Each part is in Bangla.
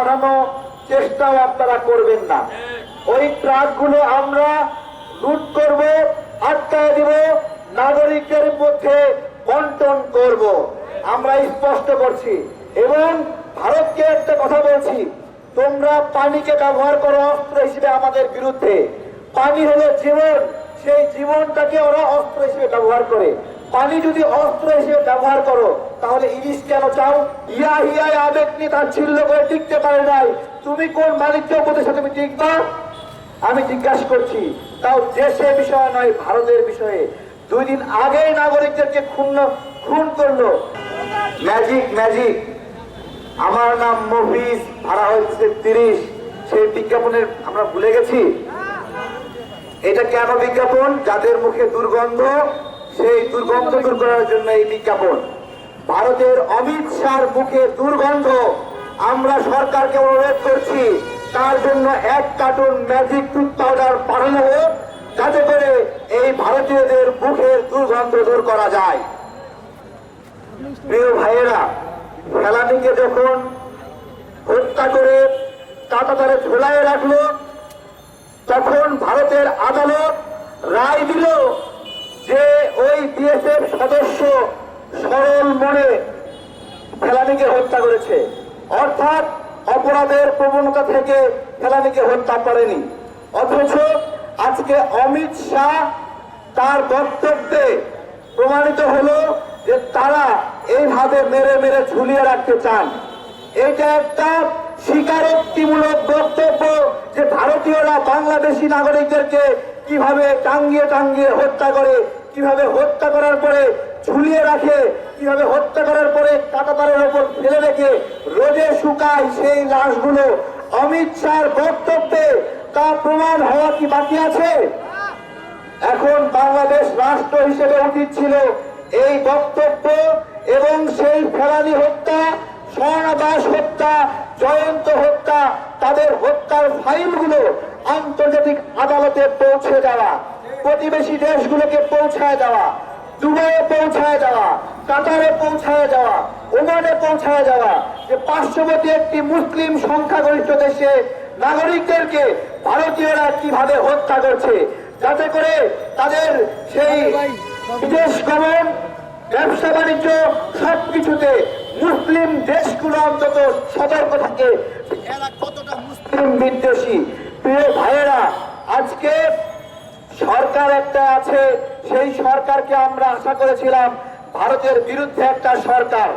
পাঠানো চেষ্টাও আপনারা করবেন না। ওই ট্রাকগুলো আমরা লুট করব, আটকায় দিব নাগরিকদের মধ্যে বন্টন করব। আমরা স্পষ্ট করছি। এবং ভারতকে একটা কথা বলছি, তোমরা পানিকে ব্যবহার করো অস্ত্র হিসেবে আমাদের বিরুদ্ধে। পানি হলো জীবন, সেই জীবনটাকে ওরা অস্ত্র হিসেবে ব্যবহার করে। পানি যদি অস্ত্র হিসেবে ব্যবহার করো, তাহলে ইলিশ কেন চাও? ইয়া হিয়ায় আবেগ নিয়ে তার ছিল্ল করে টিকতে পারে নাই। তুমি কোন মালিককে উপদেশে তুমি টিকবা? আমি জিজ্ঞাসা করছি, তাও দেশের বিষয় নয়, ভারতের বিষয়ে। দুই দিন আগেই নাগরিকদেরকে খুন খুন করল। Magic magic. আমার নাম মফিজ, ভাড়া হয়েছে তিরিশ। সেই বিজ্ঞাপনের আমরা ভুলে গেছি? এটা কেন বিজ্ঞাপন? যাদের মুখে দুর্গন্ধ সেই দুর্গন্ধ দূর করার জন্য এই বিজ্ঞাপন ভারতের অমিত শাহর মুখে দুর্গন্ধ। আমরা সরকারকে অনুরোধ করছি, তার জন্য এক কার্টুন ম্যাজিক টুথ পাউডার পাঠানো হোক, যাতে করে এই ভারতীয়দের মুখের দুর্গন্ধ দূর করা যায়। প্রিয় ভাইয়েরা ফেলানিকে যখন হত্যা করে কাটাতারে ঝোলায় রাখল, তখন ভারতের আদালত রায় দিল যে ওই বিএসএফ সদস্য সরল মনে ফেলানিকে হত্যা করেছে, অর্থাৎ অপরাধের প্রবণতা থেকে ফেলানিকে হত্যা করেনি। অথচ আজকে অমিত শাহ তার বক্তব্যে প্রমাণিত হলো যে তারা এইভাবে মেরে মেরে ঝুলিয়ে রাখতে চান। এটা একটা স্বীকারোক্তিমূলক বক্তব্য যে ভারতীয়রা বাংলাদেশি নাগরিকদেরকে কীভাবে টাঙ্গিয়ে টাঙ্গিয়ে হত্যা করে, কীভাবে হত্যা করার পরে ঝুলিয়ে রাখে, কীভাবে হত্যা করার পরে কাটাতারের ওপর ফেলে রেখে রোদে শুকায় সেই লাশগুলো, অমিত শাহর বক্তব্যে তা প্রমাণ হওয়া কি বাকি আছে? এখন বাংলাদেশ রাষ্ট্র হিসেবে উচিত ছিল এই বক্তব্য এবং সেই ফেলানি হত্যা স্বর্ণদাস হত্যা, জয়ন্ত হত্যা, তাদের হত্যার ফাইলগুলো আন্তর্জাতিক আদালতে পৌঁছে দেওয়া, প্রতিবেশী দেশগুলোকে পৌঁছায় দেওয়া, দুবাইয়ে পৌঁছায় যাওয়া কাতারে পৌঁছায় যাওয়া ওমানে পৌঁছায় যাওয়া যে পার্শ্ববর্তী একটি মুসলিম সংখ্যাগরিষ্ঠ দেশে নাগরিকদেরকে ভারতীয়রা কীভাবে হত্যা করছে, যাতে করে তাদের সেই বিদেশ গমন, ব্যবসা বাণিজ্য সবকিছুতে মুসলিম দেশগুলো অন্তত সতর্ক থাকে। এরা কতটা মুসলিম বিদ্বেষী? প্রিয় ভাইয়েরা, আজকে সরকার একটা আছে, সেই সরকারকে আমরা আশা করেছিলাম ভারতের বিরুদ্ধে একটা সরকার।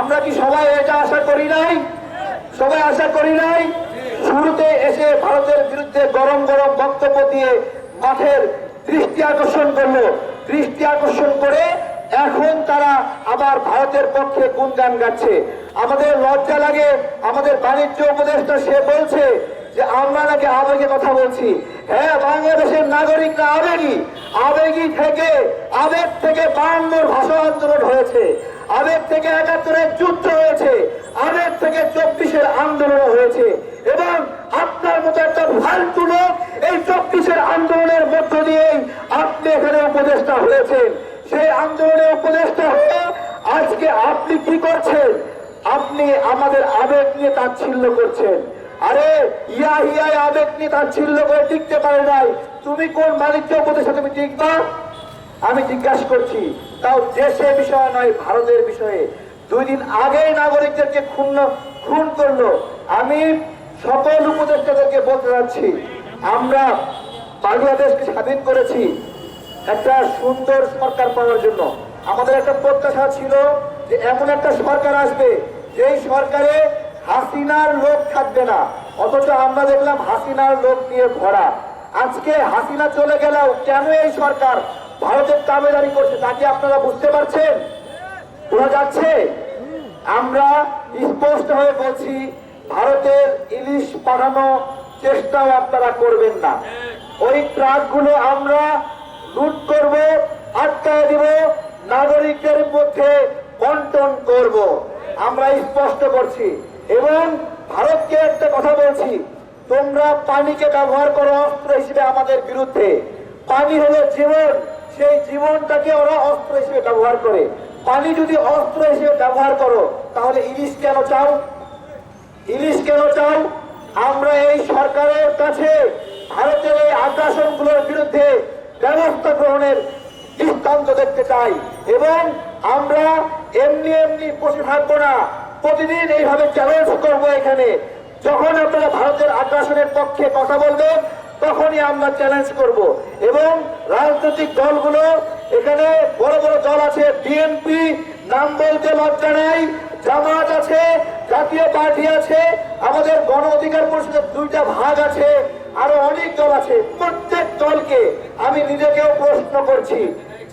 আমরা কি সবাই এটা আশা করি নাই? সবাই আশা করি নাই? শুরুতে এসে ভারতের বিরুদ্ধে গরম গরম বক্তব্য দিয়ে মাঠের দৃষ্টি আকর্ষণ করল। দৃষ্টি আকর্ষণ করে এখন তারা আবার ভারতের পক্ষে গুণগান গাচ্ছে। আমাদের লজ্জা লাগে, আমাদের বাণিজ্য উপদেষ্টা সে বলছে যে আমরা নাকি আবেগে কথা বলছি। হ্যাঁ বাংলাদেশের নাগরিকরা আবেগী। আবেগী থেকে, আবেগ থেকে বায়ান্নর ভাষা আন্দোলন হয়েছে। আবেগ থেকে একাত্তরের যুদ্ধ হয়েছে। আবেগ থেকে চব্বিশের আন্দোলন হয়েছে। এবং আপনার মতো একটা ফালতু লোক এই চব্বিশের আন্দোলনের মধ্য দিয়েই আপনি এখানে উপদেষ্টা হয়েছেন। সেই আন্দোলনে উপদেষ্টা হয়ে আজকে আপনি কি করছেন? আপনি আমাদের আবেগ নিয়ে তাচ্ছিল্য করছেন। আরে, ইয়া হিয়ায় আবেগ নিয়ে তাচ্ছিল্য করে টিকতে পারে নাই। তুমি কোন মালিককে উপদেশে তুমি টিকবা আমি জিজ্ঞাসা করছি, তাও দেশের বিষয় নয়, ভারতের বিষয়ে। দুই দিন আগেই নাগরিকদেরকে খুন খুন করল। আমি সকল উপদেষ্টাদেরকে বলতে যাচ্ছি, আমরা বাংলাদেশকে স্বাধীন করেছি একটা সুন্দর সরকার পাওয়ার জন্য। আমাদের একটা প্রত্যাশা ছিল যে এমন একটা সরকার আসবে, যেই সরকারে হাসিনার লোক থাকবে না। অথচ আমরা দেখলাম হাসিনার লোক নিয়ে ভরা। আজকে হাসিনা চলে গেলেও কেন এই সরকার ভারতের তাবেদারি করছে তাকে আপনারা বুঝতে পারছেন? বোঝা যাচ্ছে? আমরা স্পষ্ট হয়ে বলছি, ভারতের ইলিশ পাঠানো চেষ্টাও আপনারা করবেন না। ওই ট্রাকগুলো আমরা লুট করব, আটকায় দিব, নাগরিকদের মধ্যে বন্টন করব। আমরা স্পষ্ট করছি। এবং ভারতকে একটা কথা বলছি, তোমরা পানিকে ব্যবহার করো অস্ত্র হিসেবে আমাদের বিরুদ্ধে। পানি হলো জীবন, সেই জীবনটাকে ওরা অস্ত্র হিসেবে ব্যবহার করে। পানি যদি অস্ত্র হিসেবে ব্যবহার করো, তাহলে ইলিশ কেন চাও? ইলিশ কেন চাও? আমরা এই সরকারের কাছে, ভারতের এই আগ্রাসনগুলোর বিরুদ্ধে ব্যবস্থা গ্রহণের দৃষ্টান্ত দেখতে চাই। এবং আমরা এমনি এমনি বসে থাকব না। প্রতিদিন এইভাবে চ্যালেঞ্জ করব এখানে। যখন আপনারা ভারতের আগ্রাসনের পক্ষে কথা বলবেন, তখনই আমরা চ্যালেঞ্জ করব। এবং রাজনৈতিক দলগুলো, এখানে বড় বড় দল আছে বিএনপি নাম বলতে লজ্জা নাই, জামাত আছে, জাতীয় পার্টি আছে, আমাদের গণ অধিকার পরিষদের দুইটা ভাগ আছে, আরও অনেক দল আছে। প্রত্যেক দলকে আমি নিজেকেও প্রশ্ন করছি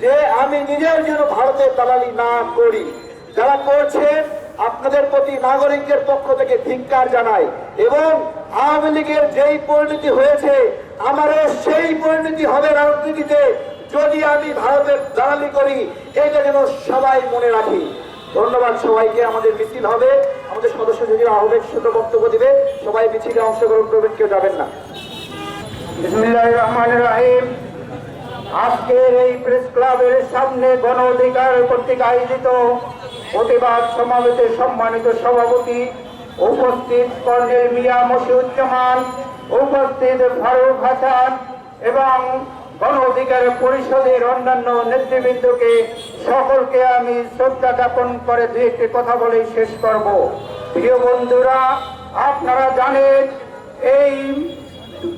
যে আমি নিজেও যেন ভারতের দালালি না করি। যারা করছেন আপনাদের প্রতি নাগরিকদের পক্ষ থেকে ধিক্কার জানাই এবং আওয়ামী লীগের যেই পরিণতি হয়েছে, আমারও সেই পরিণতি হবে রাজনীতিতে যদি আমি ভারতের দালালি করি, এটা যেন সবাই মনে রাখি। ধন্যবাদ সবাইকে, আমাদের মিছিল হবে। আমাদের সদস্য যদি আহ্বেদ ছোট বক্তব্য দিবে। সবাই মিছিলে অংশগ্রহণ করবেন, কেউ যাবেন না। আজকের এই প্রেস ক্লাবের সামনে গণ অধিকার কর্তৃক আয়োজিত প্রতিবাদ সমাবেশে সম্মানিত সভাপতি উপস্থিত কর্নেল মিয়া মশিউজ্জামান, উপস্থিত ফারুক হাসান এবং গণ অধিকার পরিষদের অন্যান্য নেতৃবৃন্দকে সকলকে আমি শ্রদ্ধা জ্ঞাপন করে দু একটি কথা বলেই শেষ করব। প্রিয় বন্ধুরা, আপনারা জানেন এই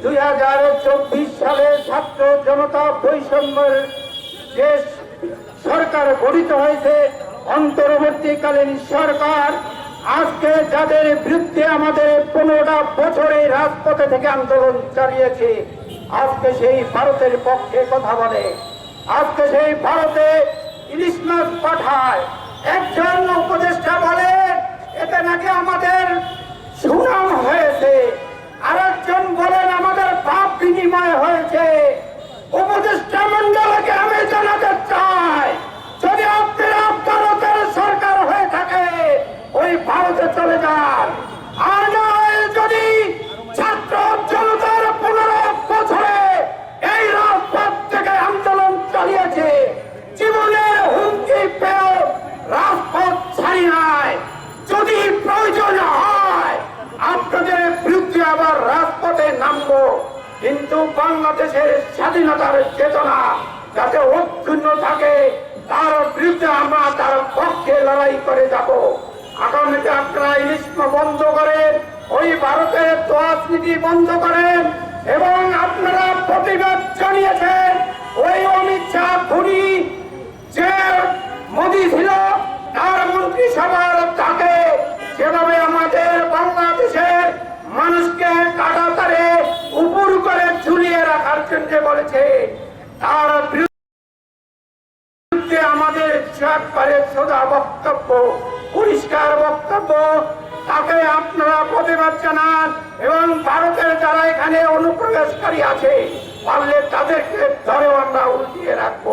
দুই হাজার চব্বিশ সালে ছাত্র জনতা বৈষম্যের যে সরকার গঠিত হয়েছে অন্তর্বর্তীকালীন সরকার আজকে যাদের বিরুদ্ধে আমাদের পনেরোটা বছরে রাজপথে থেকে আন্দোলন চালিয়েছে, আজকে সেই ভারতের পক্ষে কথা বলে। আজকে সেই ভারতে ইলিশ মাছ পাঠায়। একজন উপদেষ্টা বলে এতে নাকি আমাদের সুনাম হয়েছে। বাংলাদেশের স্বাধীনতার চেতনা যাতে অক্ষুণ্ণ থাকে, তার বিরুদ্ধে আমরা তার পক্ষে লড়াই করে যাব। আগামীতে আপনারা ইলিশ বন্ধ করেন, ওই ভারতের রাজনীতি বন্ধ করেন এবং আপনারা প্রতিবাদ জানিয়েছেন, ওই অমিত শাহ খুনি যে মোদী ছিল, তার মন্ত্রিসভার তাকে যেভাবে আমাদের বাংলাদেশের ঝুলিয়ে বলেছে, তার বিরুদ্ধে আমাদের একবারে সোজা বক্তব্য, পরিষ্কার বক্তব্য, তাকে আপনারা প্রতিবাদ জানান এবং ভারতের যারা এখানে অনুপ্রবেশকারী আছে, পারলে তাদেরকে ধরেও আমরা উল্টিয়ে রাখব।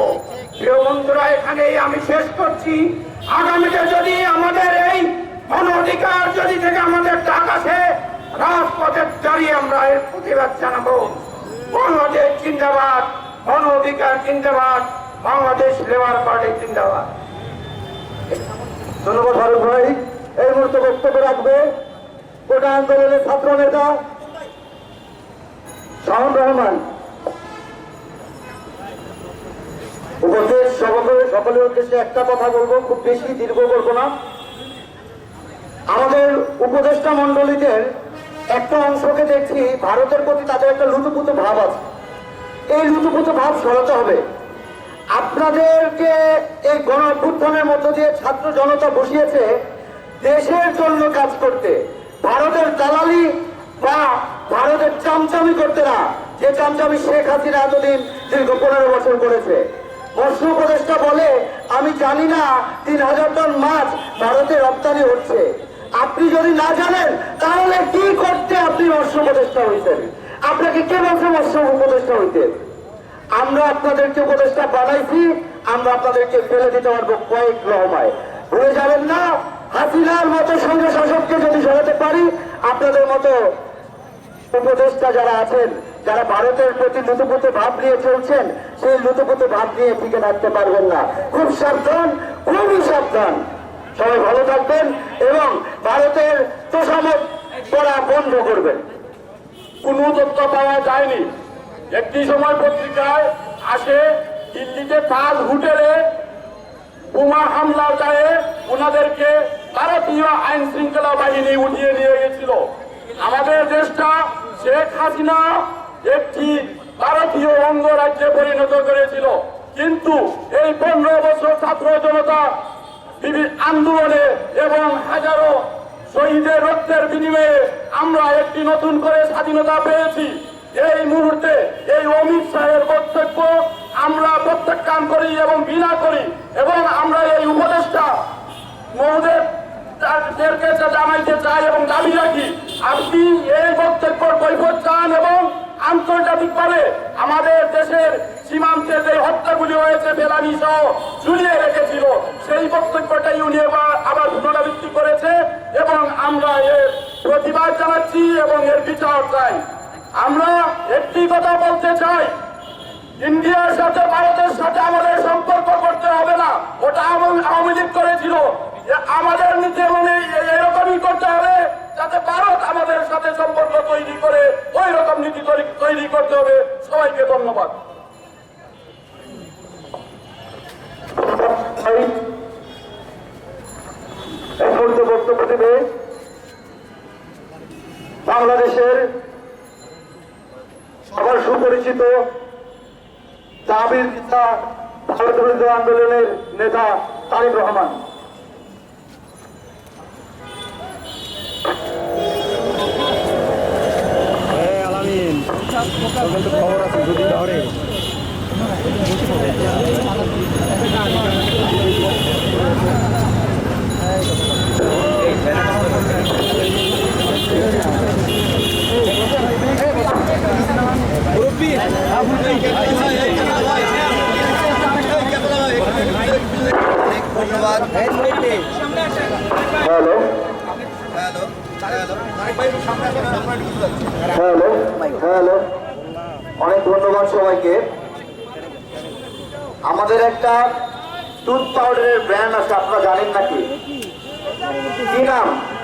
প্রিয় বন্ধুরা, এখানেই আমি শেষ করছি। আগামীতে যদি আমাদের এই গণ অধিকার যদি থেকে আমাদের ডাক আসে, রাজপথে দাঁড়িয়ে আমরা এর প্রতিবাদ জানাব। বাংলাদেশ জিন্দাবাদ গণ অধিকার জিন্দাবাদ, বাংলাদেশ লেবার পার্টি জিন্দাবাদ। ধন্যবাদ ফারুক ভাই। এই মুহূর্তে বক্তব্য রাখবে কোটা আন্দোলনের ছাত্র নেতা শাহন রহমান। উপস্থিত সকলে সকলের উদ্দেশ্যে একটা কথা বলব, খুব বেশি দীর্ঘ করব না। আমাদের উপদেষ্টা মন্ডলীদের একটা অংশকে দেখছি ভারতের প্রতি তাদের একটা লুতুপুতু ভাব আছে। এই লুতুপুতু ভাব সরাতে হবে। আপনাদেরকে এই গণ অভ্যুত্থানের মধ্য দিয়ে ছাত্র জনতা বসিয়েছে দেশের জন্য কাজ করতে। ভারতের দালালি বা ভারতের চামচামি করতে না। যে চামচামি শেখ হাসিনা এতদিন দীর্ঘ পনেরো বছর করেছে। মৎস্য উপদেষ্টা বলে, আমি জানি না, তিন হাজার টন মাছ ভারতে রপ্তানি হচ্ছে। আপনি যদি না জানেন, তাহলে কি করতে আপনি মৎস্য উপদেষ্টা হইতেন? আপনাকে কে বলছে মৎস্য উপদেষ্টা হইতেন? আমরা আপনাদেরকে উপদেষ্টা বানাইছি, আমরা আপনাদেরকে ফেলে দিতে পারব কয়েক লহমায় ভুলে যাবেন না, হাসিনার মতো সঙ্গে শাসককে যদি সরাতে পারি, আপনাদের মতো উপদেষ্টা যারা আছেন, যারা ভারতের প্রতি লুতুপুত ভাব নিয়ে চলছেন, সেই লুতুপুত ভাব নিয়ে টিকে থাকতে পারবেন না। খুব সাবধান, খুবই সাবধান। সবাই ভালো থাকবেন এবং ভারতের তোষামত করা বন্ধ করবেন। কোনো তথ্য পাওয়া যায়নি। একটি সময় পত্রিকায় আসে, দিল্লিতে তাজ হোটেলে বোমা হামলা চায়ে ওনাদেরকে ভারতীয় আইন শৃঙ্খলা বাহিনী উঠিয়ে নিয়ে গেছিল আমাদের দেশটা শেখ হাসিনা একটি ভারতীয় অঙ্গরাজ্যে পরিণত করেছিল। কিন্তু এই পনেরো বছর ছাত্র জনতা বিভিন্ন আন্দোলনে এবং হাজারো শহীদের রক্তের বিনিময়ে আমরা একটি নতুন করে স্বাধীনতা পেয়েছি। এই মুহূর্তে এই অমিত শাহের বক্তব্য আমরা প্রত্যাখ্যান করি এবং ঘৃণা করি এবং আমরা এই উপদেষ্টা মহোদয় জানাইতে চাই এবং দাবি রাখি, আপনি এই বক্তব্যের কৈফত চান এবং আন্তর্জাতিকভাবে আমাদের দেশের সীমান্তে যে হত্যাগুলি হয়েছে বেলানি সহ ঝুলিয়ে রেখেছিল, সেই বক্তব্যটাই উনি আবার পুনরাবৃত্তি করেছে এবং আমরা এর প্রতিবাদ জানাচ্ছি এবং এর বিচার চাই। আমরা একটি কথা বলতে চাই, ইন্ডিয়ার সাথে ভারতের সাথে আমাদের সম্পর্ক করতে হবে না। ওটা আওয়ামী লীগ করেছিল। আমাদের নীতি মানে এরকমই করতে হবে যাতে ভারত আমাদের সাথে সম্পর্ক তৈরি করে, ওই রকম নীতি তৈরি করতে হবে। সবাইকে ধন্যবাদ। বাংলাদেশের সবার সুপরিচিত জাবির নেতা ভারত বিরোধী আন্দোলনের নেতা তারিক রহমান। খবর আছে যদি ধরে ধন্যবাদ। হ্যালো। Hello hello. হ্যালো অনেক ধন্যবাদ সবাইকে। আমাদের একটা টুথ পাউডারের ব্র্যান্ড আছে আপনারা জানেন নাকি? কি নাম?